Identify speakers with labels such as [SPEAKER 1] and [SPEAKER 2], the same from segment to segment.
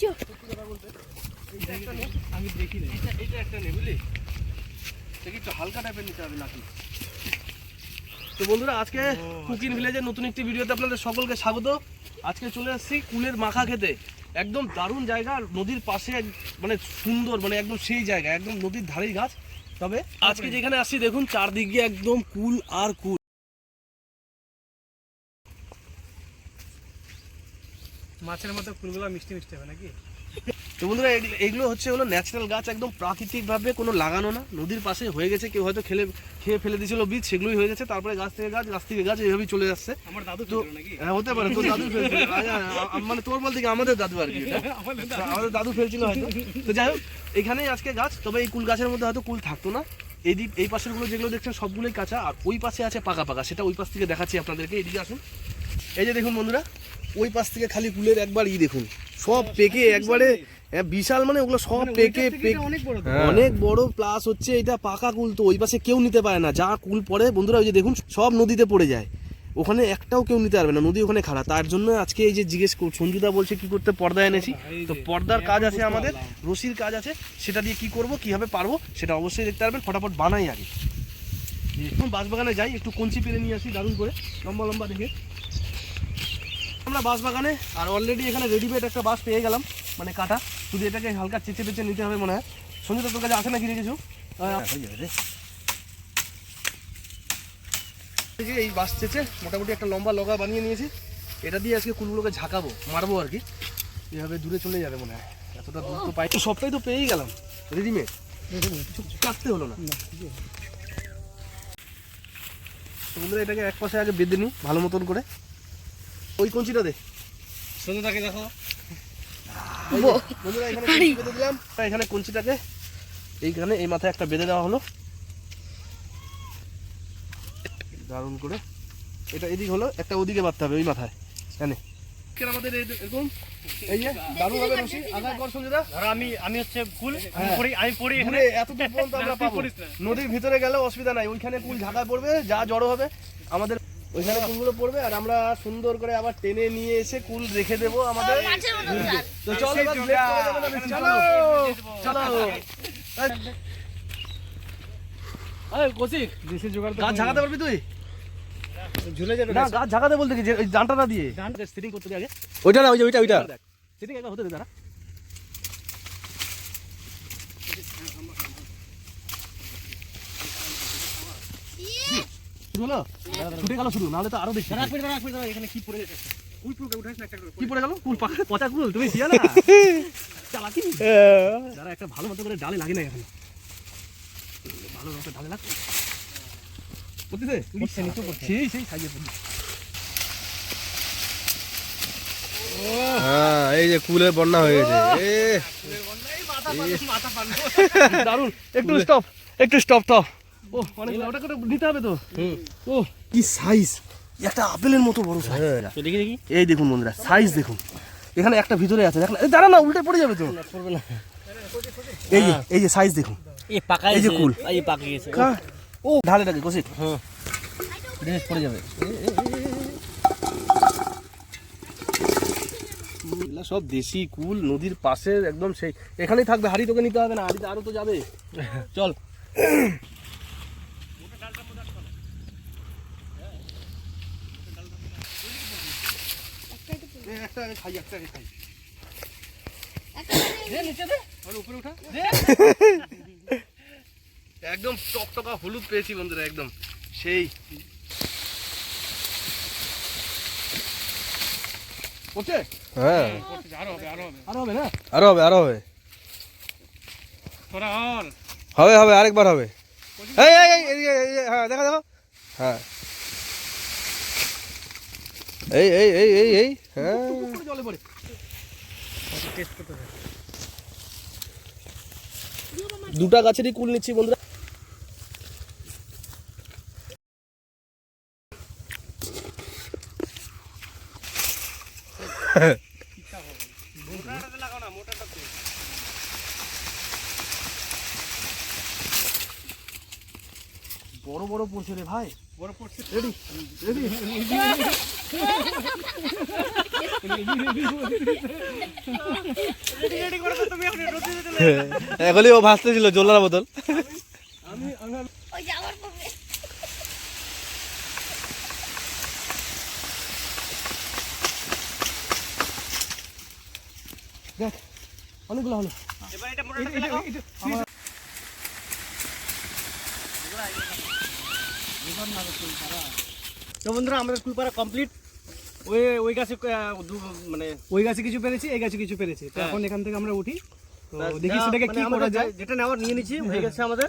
[SPEAKER 1] চো
[SPEAKER 2] আমি দেখি না এটা এটা একটা নেই বুঝলি? একটু হালকা টাইপের নিতে হবে নাকি তো বন্ধুরা আজকে কুকিং ভিলেজের নতুন একটি ভিডিওতে আপনাদের সকলকে স্বাগত। আজকে চলে আসছি কুলের মাখা খেতে। একদম দারুণ জায়গা আর নদীর পাশে মানে সুন্দর মানে একদম সেই জায়গা একদম নদীর ধারেই গাছ তবে আজকে যেখানে আসছি দেখুন চারদিকে একদম কুল আর কুল।
[SPEAKER 3] মাছের মতো ফুলগুলো মিষ্টি মিষ্টি হবে নাকি?
[SPEAKER 2] তো বন্ধুরা এগুলো- হচ্ছে হলো ন্যাচারাল গাছ একদম প্রাকৃতিকভাবে কোনো লাগানো না। নদীর পাশে হয়ে গেছে কেউ হয়তো খেলে খেয়ে ফেলে দিয়েছিল বীজ সেগুলোই হয়ে গেছে। তারপরে গাছ থেকে গাছ গাছ থেকে গাছ এইভাবেই চলে যাচ্ছে
[SPEAKER 3] আমার দাদু
[SPEAKER 2] তো হ্যাঁ, হতে পারে তোর দাদু ফেলছিল। মানে তোর বলতে কি আমাদের দাদু আর কি আমাদের দাদু। ফেলছিল হয়তো। তো যাই হোক এখানেই আজকে গাছ। তবে এই কুল গাছের মধ্যে হয়তো কুল থাকতো না। এই পাশেরগুলো যেগুলো দেখছেন সবগুলোই কাঁচা। আর ওই পাশে আছে পাকা পাকা। সেটা ওই পাশ থেকে দেখাচ্ছি আপনাদেরকে এদিকে আসুন। এই যে দেখুন বন্ধুরা ওই পাশ থেকে খালি কুলের একবার ই দেখুন। সব পেকে একবারে এ, বিশাল মানে ওগুলো সব পেকে পেকে
[SPEAKER 3] অনেক বড় তো।
[SPEAKER 2] অনেক বড় প্লাস হচ্ছে এটা পাকা কুল তো ওই পাশে কেউ নিতে পারে না। যা কুল পড়ে বন্ধুরা ওই যে দেখুন সব নদীতে পড়ে যায়। ওখানে একটাও কেউ নিতে পারবে না নদী ওখানে খারাপ তার জন্য আজকে এই যে জিজ্ঞেস কর সঞ্জুদা বলছে কি করতে পর্দা এনেছি। তো পর্দার কাজ আছে আমাদের রশির কাজ আছে সেটা দিয়ে কি করব কীভাবে পারব সেটা অবশ্যই দেখতে পারবেন। ফটাফট বানাই আগে। এখন বাঁশবাগানে যাই একটু কঞ্চি পেরে নিয়ে আসি দারুণ করে লম্বা লম্বা দেখে। আমরা বাঁশবাগানে আর অলরেডি এখানে রেডিমেড একটা বাঁশ পেয়ে গেলাম মানে কাটা। শুধু এটাকে হালকা চেঁচে পেঁচে নিতে হবে মনে হয়। সঞ্জুদা তোর কাছে আছে নাকি রে কিছু? এই যে এই বাঁশ চেঁচে মোটামুটি একটা লম্বা লগা বানিয়ে নিয়েছি। এটা দিয়ে আজকে কুলগুলোকে ঝাঁকাবো মারবো আর কি। এভাবে দূরে চলে যাবে মনে হয়। এতটা দূর তো পাই সবটাই তো পেয়েই গেলাম রেডিমেড কাটতে হলো না। তো বন্ধুরা এটাকে এক পাশে আগে বেঁধে নিই ভালো মতন করে। ওই কঞ্চিটা দে।
[SPEAKER 3] সন্ধ্যাটাকে দেখো।
[SPEAKER 2] বন্ধুরা এখানে বেঁধে দিলাম। এখানে কঞ্চিটাকে। এইখানে এই মাথায় একটা বেঁধে দেওয়া হলো। দারুণ করে। এটা এদিক হলো একটা ওদিকে বাঁধতে হবে ওই মাথায়। জানে আমাদের এই- এরকম? এই যে দারুণ ভাবে রশি। আগায় কর সঞ্জুদা।
[SPEAKER 3] আমি আমি হচ্ছে ফুল আমি
[SPEAKER 2] হ্যাঁ।
[SPEAKER 3] পড়ি আমি পড়ি এখানে।
[SPEAKER 2] ঘুরে এত দূর পর্যন্ত আমরা পাবো। নদীর ভিতরে গেলে অসুবিধা নাই। ওইখানে কুল ঝাঁকায় পড়বে যা জড়ো হবে। আমাদের ওইখানে কুলগুলো পড়বে আর আমরা সুন্দর করে আবার টেনে নিয়ে এসে কুল রেখে দেবো আমাদের। তো চলো না চলো। চলো। এই, কৌশিক,
[SPEAKER 3] দেশি জোগাড় তো
[SPEAKER 2] গাছ ঝাঁকাতে পারবি তুই?
[SPEAKER 3] ঝুলে যাবে
[SPEAKER 2] না গাছ ঝাঁকাতে বলতে কি? যে ওই ডানটা দিয়ে। করতে আগে ওইটা না ওই যে ওইটা। ওইটা সেটিং একবার হতে দে দাঁড়া। শুরু হলো? ছুটে গেল শুরু নাহলে তো আরও বেশি
[SPEAKER 3] এখানে কি পড়ে যাচ্ছে কুল কুল উঠাস না একটা
[SPEAKER 2] কি পড়ে গেল? কুল পাখা পচা কুল তুমি শিয়া না? চালাকি? যারা একটা ভালো মতো করে ডালে লাগে না এখন। ভালো মতো ডালে লাগ পড়তেছে?
[SPEAKER 3] পড়ছে, নিচু পড়ছে।
[SPEAKER 2] সেই সেই সাইজে পড়ছে।
[SPEAKER 4] হ্যাঁ এই যে কুলের বন্যা হয়ে গেছে। এ।
[SPEAKER 2] দারুণ একটু স্টপ একটু স্টপ তো ও অনেক ওটা করে নিতে হবে তো। ও কি সাইজ একটা আপেলের মতো বড় সাইজ
[SPEAKER 3] দেখি দেখি।
[SPEAKER 2] এই দেখুন বন্ধুরা সাইজ দেখুন। এখানে একটা ভিতরে আছে দেখেন। দাঁড়া না উল্টে পড়ে যাবে তো।
[SPEAKER 3] পড়বে না।
[SPEAKER 2] এই যে এই যে সাইজ দেখুন।
[SPEAKER 3] এই পাকা
[SPEAKER 2] এই যে কুল।
[SPEAKER 3] এই পাকা গেছে।
[SPEAKER 2] ও ঢালে কষি।
[SPEAKER 3] হ্যাঁ।
[SPEAKER 2] পড়ে যাবে। সব দেশি কুল নদীর পাশে একদম সেই। এখানেই থাকবে হাড়ি তোকে নিতে হবে না হাড়িতে আরও তো যাবে। চল। একটা আগে খাই একটা আগে খাই। একদম টকটকা হলুদ পেয়েছি বন্ধুরা একদম। সেই।
[SPEAKER 4] হ্যাঁ।
[SPEAKER 3] আরও হবে আরও হবে।
[SPEAKER 2] আর হবে না?
[SPEAKER 4] আরও হবে আরও হবে।
[SPEAKER 3] তোরা
[SPEAKER 4] হবে হবে আরেকবার হবে। এই এই এই এদিকে, এই, এই, হ্যাঁ দেখো দেখো। হ্যাঁ। এই এই এই এই এই। হ্যাঁ।
[SPEAKER 2] জলে পড়ে।
[SPEAKER 3] হবে।
[SPEAKER 2] দুটা গাছেরই কুল নিচ্ছি বন্ধুরা। পড়ছে রে ভাই।
[SPEAKER 3] বড় পড়ছে।
[SPEAKER 2] Ready ready.
[SPEAKER 3] রেডি রেডি করে তুমি এখন রোদে দিতে
[SPEAKER 4] এখনই ও ভাসতে ছিল জোলার
[SPEAKER 3] আমি
[SPEAKER 1] আমার পড়বে
[SPEAKER 2] দেখ অনেকগুলো হলো।
[SPEAKER 3] এবার এটা মোটাটা লাগাও। তো বন্ধুরা আমাদের কুলপাড়া কমপ্লিট ওই ওই গাছে মানে
[SPEAKER 5] ওই গাছে কিছু পেরেছি এই গাছে কিছু পেরেছি। তো
[SPEAKER 3] হ্যাঁ।
[SPEAKER 5] এখন এখান থেকে আমরা উঠি। তো দেখি সেটাকে
[SPEAKER 3] মানে
[SPEAKER 5] কি করা যায়।
[SPEAKER 3] যেটা নেওয়ার নিয়ে নিচ্ছি হয়ে গেছে আমাদের।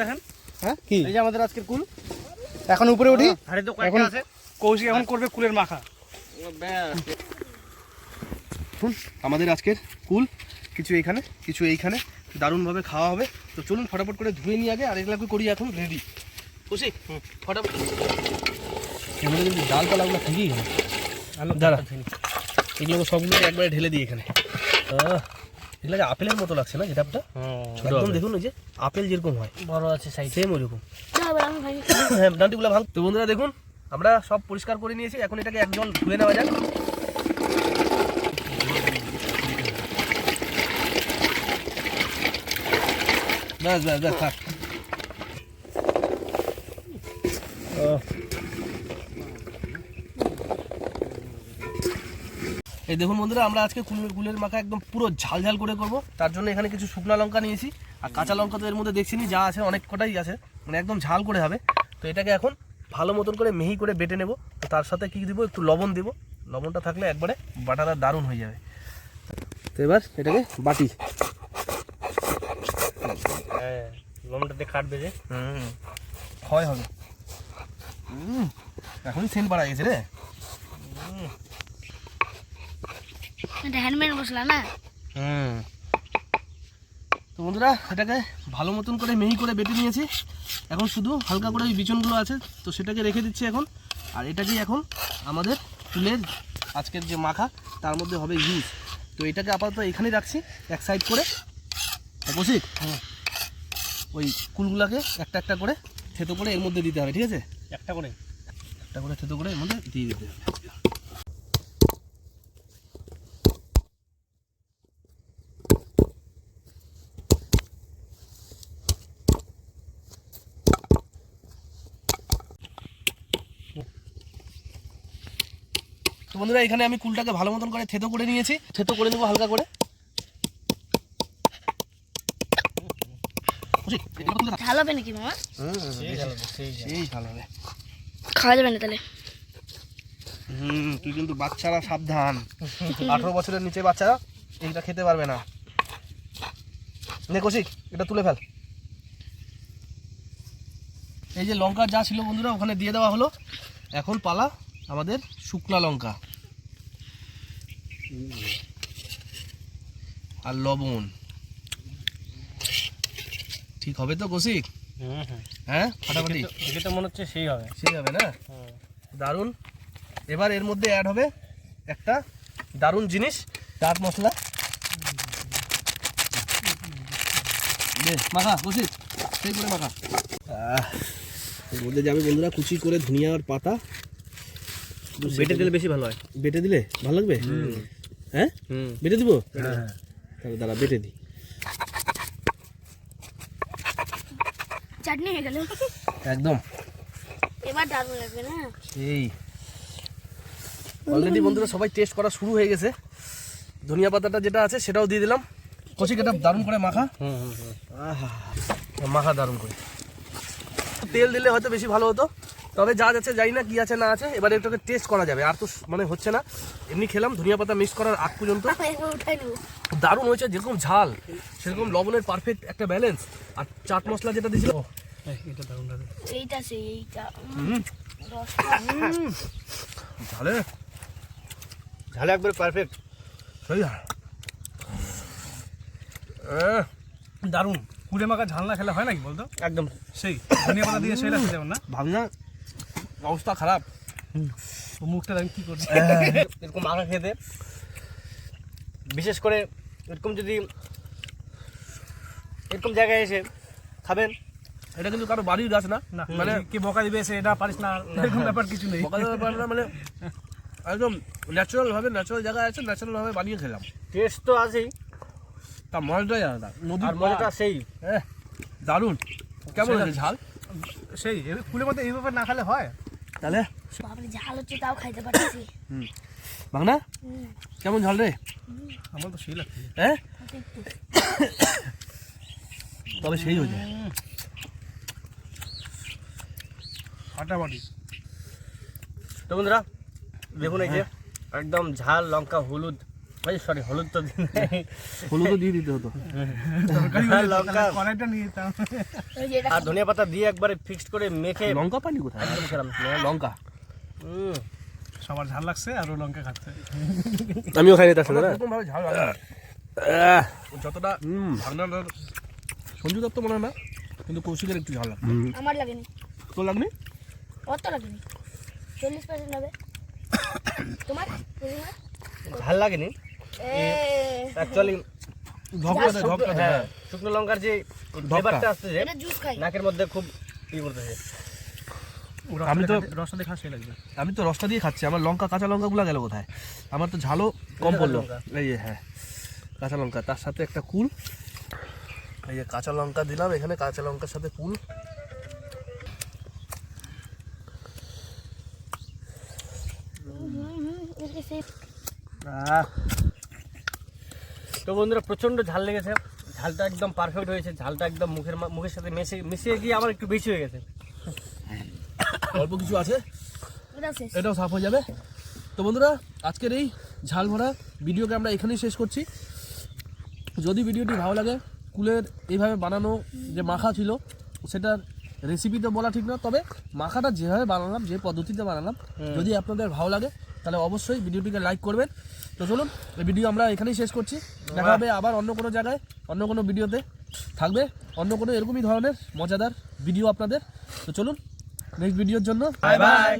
[SPEAKER 3] দেখেন।
[SPEAKER 5] হ্যাঁ কি?
[SPEAKER 3] এই যে আমাদের আজকের কুল।
[SPEAKER 5] এখন উপরে উঠি।
[SPEAKER 3] তো
[SPEAKER 5] এখন
[SPEAKER 3] আছে।
[SPEAKER 5] কৌশিক এখন করবে কুলের মাখা।
[SPEAKER 2] আমাদের আজকের কুল কিছু এইখানে কিছু এইখানে। দারুণভাবে খাওয়া হবে। তো চলুন ফটাফট করে ধুয়ে নিয়ে আগে আর এগুলো করি এখন রেডি খুশি? ফটাফট। এগুলো কিন্তু ডাল পালাগুলো থেকেই গেল। দাঁড়া। এগুলো সবগুলোকে একবারে ঢেলে দিই এখানে। এগুলো যে আপেলের মতো লাগছে না যেটা একদম দেখুন ওই যে আপেল যেরকম হয়।
[SPEAKER 3] বড় আছে সাইজ
[SPEAKER 2] সেম ওইরকম। হ্যাঁ ডান্টিগুলো ভাঙ তো বন্ধুরা দেখুন আমরা সব পরিষ্কার করে নিয়েছি। এখন এটাকে একজন ধুয়ে নেওয়া যাক। ব্যাস ব্যাস ব্যাস থাক। এই দেখুন বন্ধুরা, আমরা আজকে কুলের মাখা একদম পুরো ঝাল ঝাল করে করব। তার জন্য এখানে কিছু শুকনো লঙ্কা নিয়েছি, আর কাঁচা লঙ্কা তো এর মধ্যে দেখছি যা আছে অনেক কটাই আছে মানে একদম ঝাল করে হবে। তো এটাকে এখন ভালো মতন করে মিহি করে বেটে নেব। তো তার সাথে কি দিব, একটু লবণ দিব। লবণটা থাকলে একবারে বাটাটা দারুণ হয়ে যাবে। তো এবার এটাকে বাটি।
[SPEAKER 3] হ্যাঁ লবণটা দিয়ে কাটবে যে।
[SPEAKER 2] হুম, ক্ষয় হবে। এখনই সেন্ট বাড়া গেছে রে।
[SPEAKER 1] এটা হ্যান্ডমেড মশলা না?
[SPEAKER 2] হুম। তো বন্ধুরা এটাকে ভালো মতন করে মিহি করে বেটে নিয়েছি। এখন শুধু হালকা করে ওই বিচনগুলো আছে তো সেটাকে রেখে দিচ্ছি এখন। আর এটাকেই এখন আমাদের চুলের আজকের যে মাখা তার মধ্যে হবে ইউজ। তো এটাকে আপাতত এখানেই রাখছি এক সাইড করে। বসি ওই কুলগুলাকে একটা একটা করে থেতো করে এর মধ্যে দিতে হবে ঠিক আছে?
[SPEAKER 3] একটা করে।
[SPEAKER 2] একটা করে থেতো করে মধ্যে দিয়ে দিতে হবে। তো বন্ধুরা এখানে আমি কুলটাকে ভালো মতন করে থেতো করে নিয়েছি। থেতো করে নেব হালকা করে।
[SPEAKER 1] হবে নাকি মামা?
[SPEAKER 3] সেই ভালো সেই
[SPEAKER 2] সেই ভালো হবে
[SPEAKER 1] খাওয়া যাবে না তাহলে?
[SPEAKER 2] হুম, তুই কিন্তু বাচ্চারা সাবধান। আঠারো বছরের নিচে বাচ্চারা এইটা খেতে পারবে না। নে কৌশিক, এটা তুলে ফেল। এই যে লঙ্কা যা ছিল বন্ধুরা, ওখানে দিয়ে দেওয়া হলো। এখন পালা আমাদের শুকনা লঙ্কা আর লবণ। ঠিক হবে তো কৌশিক? হ্যাঁ ফাটাফাটি?
[SPEAKER 3] দেখে তো মনে হচ্ছে সেই হবে।
[SPEAKER 2] সেই হবে না? দারুণ এবার এর মধ্যে অ্যাড হবে একটা দারুণ জিনিস চাট মশলা। বেশ মাখা বসিস। সেই করে মাখা। এর মধ্যে যাবে বন্ধুরা কুচি করে ধনিয়ার পাতা
[SPEAKER 3] বেটে দিলে বেশি ভালো হয়।
[SPEAKER 2] বেটে দিলে ভালো লাগবে? হ্যাঁ?
[SPEAKER 3] হুম।
[SPEAKER 2] বেটে দিব? তাহলে দাঁড়া বেটে দিই।
[SPEAKER 1] চাটনি হয়ে গেল।
[SPEAKER 2] একদম।
[SPEAKER 1] এবার দারুণ লাগবে না?
[SPEAKER 2] এই। অলরেডি বন্ধুরা সবাই টেস্ট করা শুরু হয়ে গেছে। ধনিয়া পাতাটা যেটা আছে সেটাও দিয়ে দিলাম। কচি এটা দারুণ করে মাখা।
[SPEAKER 3] হুম হুম হুম।
[SPEAKER 2] আহা, মাখা দারুণ করে। তেল দিলে হয়তো বেশি ভালো হতো। তবে যা যাচ্ছে জানি না কি আছে না আছে এবারে এটাকে টেস্ট করা যাবে। আর তো মানে হচ্ছে না এমনি খেলাম ধনিয়া পাতা মিক্স করার আগ পর্যন্ত। দারুণ হয়েছে যেরকম ঝাল সেরকম লবণের পারফেক্ট একটা ব্যালেন্স আর চাট মশলা যেটা দিয়েছিল
[SPEAKER 5] এটা দারুণ লাগে।
[SPEAKER 1] এইটা সেই এইটা।
[SPEAKER 2] হুম,
[SPEAKER 1] রসটা। উম,
[SPEAKER 2] ঝালে।
[SPEAKER 3] ঝালে একবারে পারফেক্ট
[SPEAKER 2] সেই
[SPEAKER 5] দারুণ। কুলে মাখা ঝাল না খেলে হয় নাকি বলতো?
[SPEAKER 2] একদম।
[SPEAKER 5] সেই। ধনিয়া পাতা দিয়ে খেতে না?
[SPEAKER 2] ভাবনা অবস্থা খারাপ।
[SPEAKER 5] মুখটা আমি কি করছি।
[SPEAKER 3] এরকম মাখা খেতে। বিশেষ করে এরকম যদি এরকম জায়গায় এসে খাবেন।
[SPEAKER 2] এটা কিন্তু কারও বাড়ির গাছ না।
[SPEAKER 5] না।
[SPEAKER 2] মানে
[SPEAKER 5] কে বকা দিবে সে এটা পারিস না। এরকম ব্যাপার কিছু নেই।
[SPEAKER 2] বকা দেওয়ার ব্যাপার না মানে একদম ন্যাচারাল ভাবে ন্যাচারাল জায়গায় আছে ন্যাচারাল ভাবে বানিয়ে খেলাম।
[SPEAKER 3] টেস্ট তো আছেই।
[SPEAKER 2] তা মজাটাই আলাদা। নদীর
[SPEAKER 3] মজাটা সেই।
[SPEAKER 2] হ্যাঁ দারুণ। কেমন ঝাল?
[SPEAKER 5] সেই এ কুলের মধ্যে এইভাবে না খেলে হয়?
[SPEAKER 2] তাহলে?
[SPEAKER 1] বাপরে ঝাল হচ্ছে তাও খাইতে পারতেছি।
[SPEAKER 2] বাংলা
[SPEAKER 1] হুম,
[SPEAKER 2] কেমন ঝাল রে?
[SPEAKER 5] আমার তো সেই লাগছে।
[SPEAKER 2] হ্যাঁ?
[SPEAKER 1] একটু একটু।
[SPEAKER 2] তবে সেই হয়েছে
[SPEAKER 5] ফাটাফাটি
[SPEAKER 3] তো বন্ধুরা দেখুন এই যে একদম ঝাল লঙ্কা হলুদ এই সরি হলুদ তো দিন
[SPEAKER 2] হলুদও দিয়ে দিতে হতো।
[SPEAKER 3] আর ধনিয়া পাতা দিয়ে একবারে ফিক্সড করে মেখে
[SPEAKER 2] লঙ্কা পানি কোথায়?
[SPEAKER 3] একদম খেলাম
[SPEAKER 2] লঙ্কা।
[SPEAKER 5] সবার ঝাল লাগছে আর লঙ্কা খাচ্ছে।
[SPEAKER 4] আমিও খাইনি তার সাথে না?
[SPEAKER 2] ঝাল যতটা ভাগনার সঞ্জু দত্ত মনে হয় না কিন্তু কৌশিকের একটু ঝাল লাগে
[SPEAKER 1] আমার লাগেনি।
[SPEAKER 2] তো লাগনি?
[SPEAKER 1] কত লাগেনি। চল্লিশ পার্সেন্ট হবে। তোমার?
[SPEAKER 3] ঝাল লাগেনি? অ্যাকচুয়ালি
[SPEAKER 2] দেয়, দেয়।
[SPEAKER 3] শুকনো লঙ্কার যে ফ্লেভারটা আসছে যে
[SPEAKER 1] এটা জুস খাই।
[SPEAKER 3] নাকের মধ্যে খুব ই করতেছে।
[SPEAKER 2] আমি তো-
[SPEAKER 5] রসটা দেখা সেই লাগবে।
[SPEAKER 2] আমি তো রসটা দিয়ে খাচ্ছি আমার লঙ্কা কাঁচা লঙ্কাগুলো গেল কোথায়? আমার তো ঝালও কম পড়ল।
[SPEAKER 3] লঙ্কা।
[SPEAKER 2] এই যে হ্যাঁ কাঁচা লঙ্কা তার সাথে একটা কুল। এই যে কাঁচা লঙ্কা দিলাম এখানে কাঁচা লঙ্কার সাথে কুল।
[SPEAKER 1] হুম, হুম, এদিকে সেই-
[SPEAKER 3] তো বন্ধুরা প্রচণ্ড ঝাল লেগেছে। ঝালটা একদম পারফেক্ট হয়েছে ঝালটা একদম মুখের মা- মুখের সাথে মিশে মিশিয়ে গিয়ে আমার একটু বেশি হয়ে গেছে।
[SPEAKER 2] অল্প কিছু আছে? এটাও সাফ হয়ে যাবে। তো বন্ধুরা আজকের এই ঝাল ভরা ভিডিওকে আমরা এখানেই শেষ করছি। যদি ভিডিওটি ভালো লাগে কুলের এইভাবে বানানো যে মাখা ছিল সেটার রেসিপি তো বলা ঠিক না তবে মাখাটা যেভাবে বানালাম যে পদ্ধতিতে বানালাম যদি আপনাদের ভালো লাগে তাহলে অবশ্যই ভিডিওটিকে লাইক করবেন। তো চলুন, এই ভিডিও আমরা এখানেই শেষ করছি। দেখা হবে আবার অন্য কোনো জায়গায়, অন্য কোনো ভিডিওতে থাকবে অন্য কোনো এরকমই ধরনের, মজাদার ভিডিও আপনাদের। তো চলুন নেক্সট ভিডিওর জন্য।
[SPEAKER 3] Bye bye